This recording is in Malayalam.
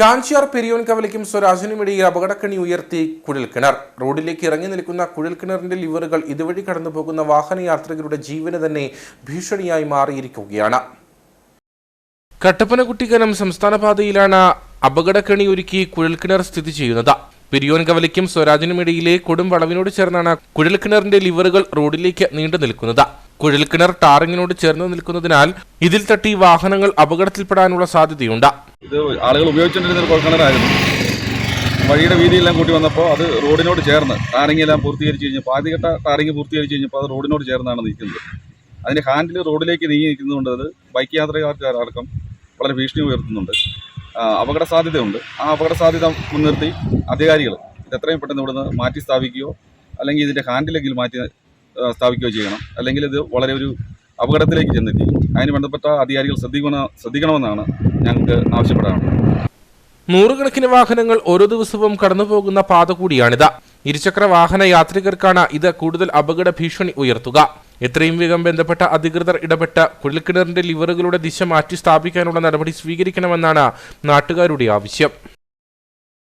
കാഞ്ചിയാർ പെരിയോൻ കവലയ്ക്കും സ്വരാജിനും ഇടയിൽ അപകടക്കണി ഉയർത്തി കുഴൽക്കിണർ. റോഡിലേക്ക് ഇറങ്ങി നിൽക്കുന്ന കുഴൽക്കിണറിന്റെ ലിവറുകൾ ഇതുവഴി കടന്നു പോകുന്ന വാഹനയാത്രികരുടെ ജീവന് തന്നെ ഭീഷണിയായി മാറിയിരിക്കുകയാണ്. കട്ടപ്പനകുട്ടിക്കനം സംസ്ഥാന പാതയിലാണ് അപകടക്കണി ഒരുക്കി കുഴൽക്കിണർ സ്ഥിതി ചെയ്യുന്നത്. പെരിയോൻ കവലയ്ക്കും സ്വരാജിനും ഇടയിലെ കൊടും വളവിനോട് ചേർന്നാണ് കുഴൽക്കിണറിന്റെ ലിവറുകൾ റോഡിലേക്ക് നീണ്ടു നിൽക്കുന്നത്. കുഴൽക്കിണർ ടാറിങ്ങിനോട് ചേർന്ന് നിൽക്കുന്നതിനാൽ ഇതിൽ തട്ടി വാഹനങ്ങൾ അപകടത്തിൽപ്പെടാനുള്ള സാധ്യതയുണ്ട്. ഇത് ആളുകൾ ഉപയോഗിച്ചുകൊണ്ടിരുന്ന ഒരു കുഴൽക്കിണറായിരുന്നു വഴിയുടെ വീതിയെല്ലാം കൂട്ടി വന്നപ്പോൾ അത് റോഡിനോട് ചേർന്ന് ടാറിംഗ് എല്ലാം പൂർത്തീകരിച്ച് കഴിഞ്ഞപ്പോൾ ആദ്യഘട്ട ടാറിംഗ് പൂർത്തീകരിച്ച് കഴിഞ്ഞപ്പോൾ അത് റോഡിനോട് ചേർന്നാണ് നിൽക്കുന്നത്. അതിന്റെ ഹാൻഡിൽ റോഡിലേക്ക് നീങ്ങി നിൽക്കുന്നതുകൊണ്ട് അത് ബൈക്ക് യാത്രക്കാർക്ക് അടക്കം വളരെ ഭീഷണി ഉയർത്തുന്നുണ്ട്. അപകട സാധ്യതയുണ്ട് ആ അപകട സാധ്യത മുൻനിർത്തി അധികാരികൾ ഇത് എത്രയും പെട്ടെന്ന് ഇവിടുന്ന് മാറ്റി സ്ഥാപിക്കുകയോ അല്ലെങ്കിൽ ഇതിന്റെ ഹാൻഡിലെങ്കിലും മാറ്റി സ്ഥാപിക്കുകയോ ചെയ്യണം. അല്ലെങ്കിൽ ഇത് വളരെ ഒരു അപകടത്തിലേക്ക് ചെന്നെത്തി. അതിന് ബന്ധപ്പെട്ട അധികാരികൾ ശ്രദ്ധിക്കണം ശ്രദ്ധിക്കണമെന്നാണ് ഞങ്ങൾക്ക് ആവശ്യപ്പെടാറുണ്ട്. നൂറുകണക്കിന് വാഹനങ്ങൾ ഓരോ ദിവസവും കടന്നുപോകുന്ന പാത കൂടിയാണിത്. ഇരുചക്ര വാഹന യാത്രികർക്കാണ് ഇത് കൂടുതൽ അപകട ഭീഷണി ഉയർത്തുക. എത്രയും വേഗം ബന്ധപ്പെട്ട അധികൃതർ ഇടപെട്ട് കുഴൽക്കിണറിന്റെ ലിവറുകളുടെ ദിശ മാറ്റി സ്ഥാപിക്കാനുള്ള നടപടി സ്വീകരിക്കണമെന്നാണ് നാട്ടുകാരുടെ ആവശ്യം.